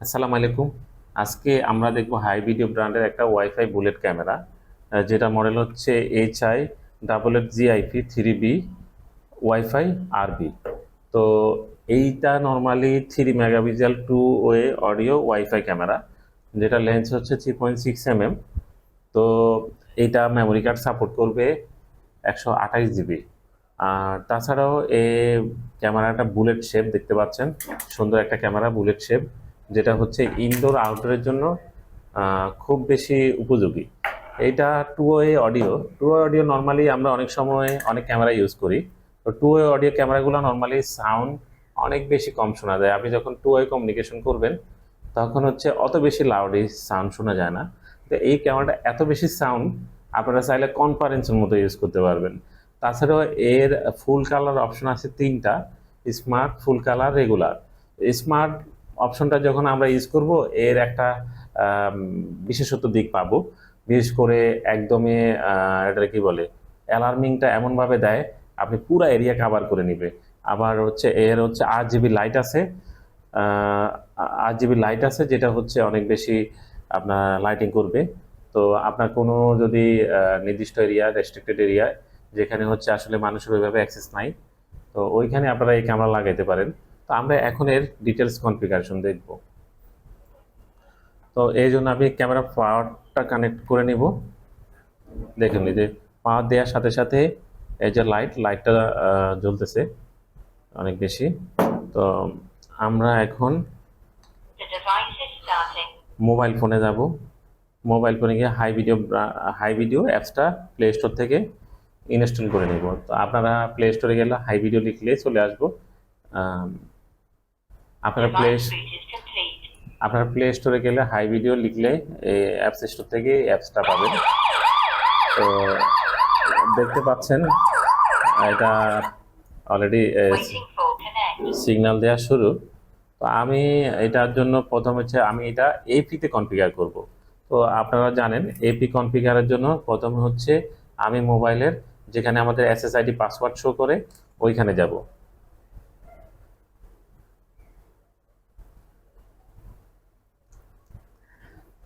আসসালামু আলাইকুম। আজকে আমরা দেখব হাই ভিডিও ব্র্যান্ডের একটা ওয়াইফাই বুলেট ক্যামেরা যেটা মডেল হচ্ছে H I double eight GIP three B wifi RB তো এইটা normally three megapixel two way audio wifi camera যেটা লেন্স হচ্ছে three point six M M. তো এইটা মেমোরি কার্ড সাপোর্ট করবে একশো আঠাইশ জিবি। আর তাছাড়াও এই ক্যামেরাটা বুলেট শেপ দেখতে পাচ্ছেন, সুন্দর একটা ক্যামেরা বুলেট শেপ যেটা হচ্ছে ইনডোর আউটডোরের জন্য খুব বেশি উপযোগী। এইটা two way audio two way audio normally আমরা অনেক সময় অনেক ক্যামেরা ইউজ করি। তো টু ওয়ে অডিও ক্যামেরাগুলো নর্মালি সাউন্ড অনেক বেশি কম শোনা যায়। আপনি যখন টু ওয়ে কমিউনিকেশন করবেন, তখন হচ্ছে অত বেশি লাউডি সাউন্ড শোনা যায় না। তো এই ক্যামেরাটা এত বেশি সাউন্ড আপনারা চাইলে কনফারেন্সের মতো ইউজ করতে পারবেন। তাছাড়াও এর ফুল কালার অপশন আছে তিনটা smart full colour regular smart অপশনটা যখন আমরা ইউজ করব, এর একটা বিশেষত্ব দিক পাব। বিশেষ করে একদমই এটা কি বলে? অ্যালার্মিংটা এমনভাবে দেয়, আপনি পুরো এরিয়া কাভার করে নিবে। আবার হচ্ছে, এর হচ্ছে আট জিবি লাইট আছে। আট জিবি লাইট আছে, যেটা হচ্ছে অনেক বেশি আপনার লাইটিং করবে। তো আপনার কোনো যদি নির্দিষ্ট এরিয়া রেস্ট্রিক্টেড এরিয়া যেখানে হচ্ছে আসলে মানুষের ওইভাবে অ্যাক্সেস নাই, তো ওইখানে আপনারা এই ক্যামেরা লাগাইতে পারেন। তো আমরা এখন এর ডিটেলস কনফিগারেশন দেখব। তো এই জন্য আমি ক্যামেরা পাওয়ারটা কানেক্ট করে নিব। দেখুন যে পাওয়ার দেওয়ার সাথে সাথে এই যে লাইট লাইটটা জ্বলতেছে অনেক বেশি। তো আমরা এখন. মোবাইল ফোনে যাব। মোবাইল ফোনে গিয়ে হাই ভিডিও হাই ভিডিও অ্যাপসটা প্লে স্টোর থেকে ইনস্টল করে নেব। তো আপনারা প্লে স্টোরে গেলে হাই ভিডিও লিখলে চলে আসব। আপনারা প্লে. আপনারা প্লে স্টোরে গেলে হাই ভিডিও লিখলে এই অ্যাপস স্টোর থেকে অ্যাপসটা পাবেন তো দেখতে পাচ্ছেন এটা অলরেডি. সিগন্যাল দেওয়া শুরু তো আমি এটার জন্য প্রথম হচ্ছে আমি এটা এপিতে কনফিগার করব তো আপনারা জানেন এপি কনফিগারের জন্য প্রথম হচ্ছে আমি মোবাইলের যেখানে আমাদের এসএসআইডি পাসওয়ার্ড শো করে ওইখানে যাব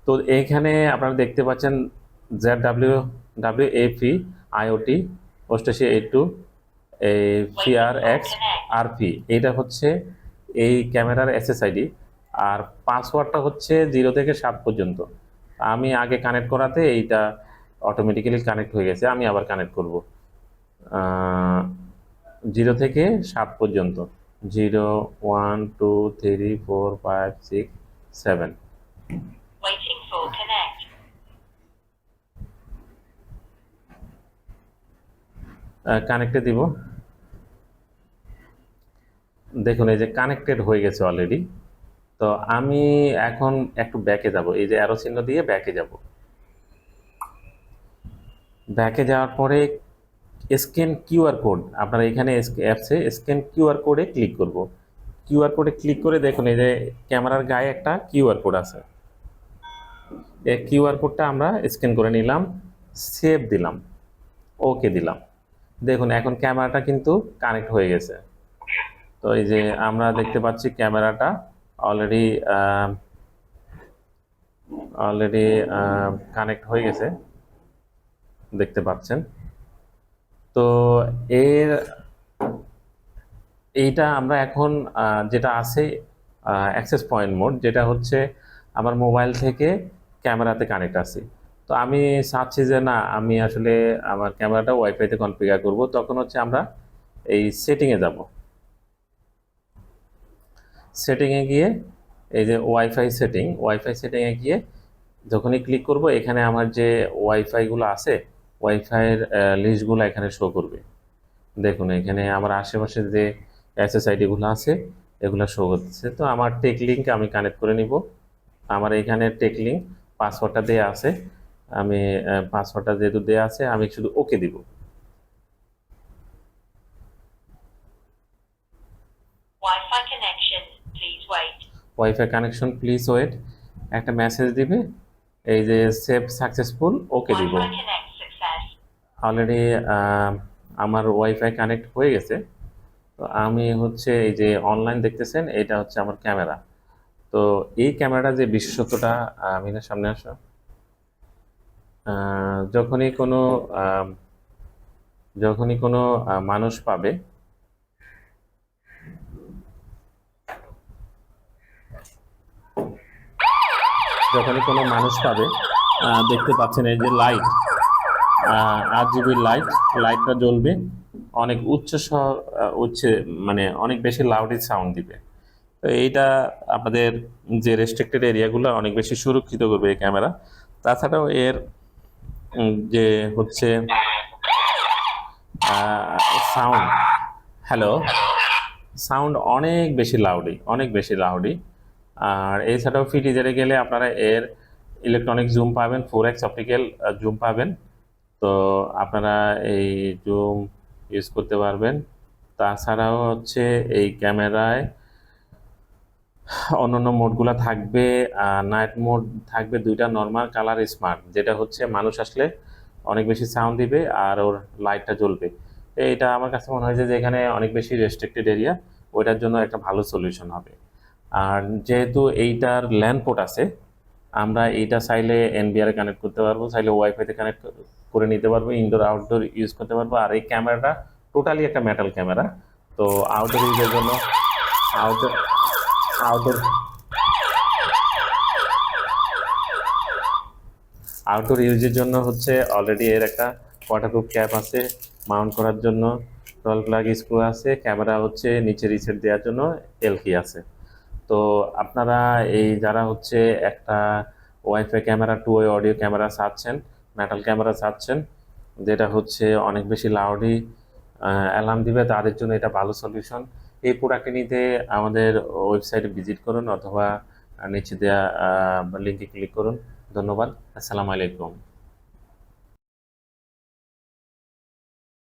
তো এইখানে আপনারা দেখতে পাচ্ছেন Z W W AP IOT অষ্টাশি এইট টু এই ফিআর এক্স আর পি এইটা হচ্ছে এই ক্যামেরার এসএসআইডি আর পাসওয়ার্ডটা হচ্ছে জিরো থেকে সাত পর্যন্ত। আমি আগে কানেক্ট করাতে এইটা অটোমেটিক্যালি কানেক্ট হয়ে গেছে, আমি আবার কানেক্ট করব। জিরো থেকে সাত পর্যন্ত। Zero, one, two, three, four, five, six, seven. কানেক্টে দিব। দেখুন, এই যে কানেক্টেড হয়ে গেছে অলরেডি তো আমি এখন একটু ব্যাকে যাব। এই যে অ্যারো চিহ্ন দিয়ে ব্যাকে যাব। ব্যাকে যাওয়ার পরে স্ক্যান কিউআর কোড আপনারা এখানে অ্যাপসে স্ক্যান কিউআর কোডে ক্লিক করব। কিউআর কোডে ক্লিক করে দেখুন, এই যে ক্যামেরার গায়ে একটা কিউআর কোড আছে। এই কিউআর কোডটা আমরা স্ক্যান করে নিলাম সেভ দিলাম ওকে দিলাম। দেখুন, এখন ক্যামেরাটা কিন্তু কানেক্ট হয়ে গেছে। তো এই যে আমরা দেখতে পাচ্ছি ক্যামেরাটা অলরেডি অলরেডি কানেক্ট হয়ে গেছে, দেখতে পাচ্ছেন। তো এর, এইটা আমরা এখন যেটা আছে অ্যাক্সেস পয়েন্ট মোড যেটা হচ্ছে আমার মোবাইল থেকে ক্যামেরাতে কানেক্ট আছে। তো আমি চাচ্ছি যে না, আমি আসলে আমার ক্যামেরাটা ওয়াইফাইতে কনফিগার করব। তখন হচ্ছে আমরা এই সেটিংয়ে যাব। সেটিংয়ে গিয়ে এই যে ওয়াইফাই সেটিং ওয়াইফাই সেটিংয়ে গিয়ে যখনই ক্লিক করব, এখানে আমার যে ওয়াইফাইগুলো আছে ওয়াইফাইয়ের লিস্টগুলো এখানে শো করবে। দেখুন, এখানে আমার আশেপাশে যে এসএসআইডিগুলো আছে, এগুলো শো করতেছে। তো আমার টেক লিঙ্ক আমি কানেক্ট করে নিব। আমার এখানে টেক লিঙ্ক পাসওয়ার্ডটা দেওয়া আছে। আমি পাসওয়ার্ডটা যেহেতু দেওয়া আছে আমি শুধু ওকে দিব. ওয়াইফাই কানেকশন প্লিজ ওয়েট একটা মেসেজ দিবে এই যে সেভ সাকসেসফুল ওকে দিব। অলরেডি আমার ওয়াইফাই কানেক্ট হয়ে গেছে। তো আমি হচ্ছে এই যে অনলাইন দেখতেছেন এটা হচ্ছে আমার ক্যামেরা। তো এই ক্যামেরাটা যে বিশেষত্বটা আহ, আমিনের সামনে আসো। যখনই কোনো যখনই কোনো মানুষ পাবে, যখনই কোনো মানুষ পাবে দেখতে পাচ্ছেন এই যে লাইট আট জিবির লাইট লাইটটা জ্বলবে, অনেক উচ্চ উচ্চ মানে অনেক বেশি লাউডি সাউন্ড দিবে। তো এইটা আপনাদের যে রেস্ট্রিক্টেড এরিয়াগুলো অনেক বেশি সুরক্ষিত করবে এই ক্যামেরা তাছাড়াও এর যে হচ্ছে সাউন্ড হ্যালো সাউন্ড অনেক বেশি লাউডি অনেক বেশি লাউডি আর এছাড়াও ফিটিজারে গেলে আপনারা এর ইলেকট্রনিক জুম পাবেন ফোর এক্স অপটিক্যাল জুম পাবেন। তো আপনারা এই জুম ইউজ করতে পারবেন। তাছাড়াও হচ্ছে এই ক্যামেরায় অন্যান্য মোডগুলো থাকবে নাইট মোড থাকবে দুইটা নর্মাল কালার স্মার্ট যেটা হচ্ছে মানুষ আসলে অনেক বেশি সাউন্ড দিবে আর ওর লাইটটা জ্বলবে। এটা আমার কাছে মনে হয় যে এখানে অনেক বেশি রেস্ট্রিক্টেড এরিয়া ওইটার জন্য একটা ভালো সলিউশন হবে। আর যেহেতু এইটার ল্যান্ড পোর্ট আছে, আমরা এইটা চাইলে এনবিআর কানেক্ট করতে পারব, চাইলে ওয়াইফাইতে কানেক্ট করে নিতে পারব ইনডোর আউটডোর ইউজ করতে পারব। আর এই ক্যামেরাটা টোটালি একটা মেটাল ক্যামেরা তো আউটডোর ইউজের জন্য আউটডোর আউটডোর আউটডোর ইউজের জন্য হচ্ছে অলরেডি এর একটা ওয়াটারপ্রুফ ক্যাপ আছে মাউন্ট করার জন্য টল প্লাগ স্ক্রু আছে ক্যামেরা হচ্ছে নিচে রিসেট দেওয়ার জন্য এলকি আছে। তো আপনারা এই যারা হচ্ছে একটা wifi camera two way audio camera চাচ্ছেন মেটাল ক্যামেরা চাচ্ছেন যেটা হচ্ছে অনেক বেশি লাউডি অ্যালার্ম দিবে, তাদের জন্য এটা ভালো সলিউশন এই প্রোডাক্টটি নিতে আমাদের ওয়েবসাইটে ভিজিট করুন অথবা নিচে দেওয়া লিঙ্কে ক্লিক করুন। ধন্যবাদ। আসসালামু আলাইকুম।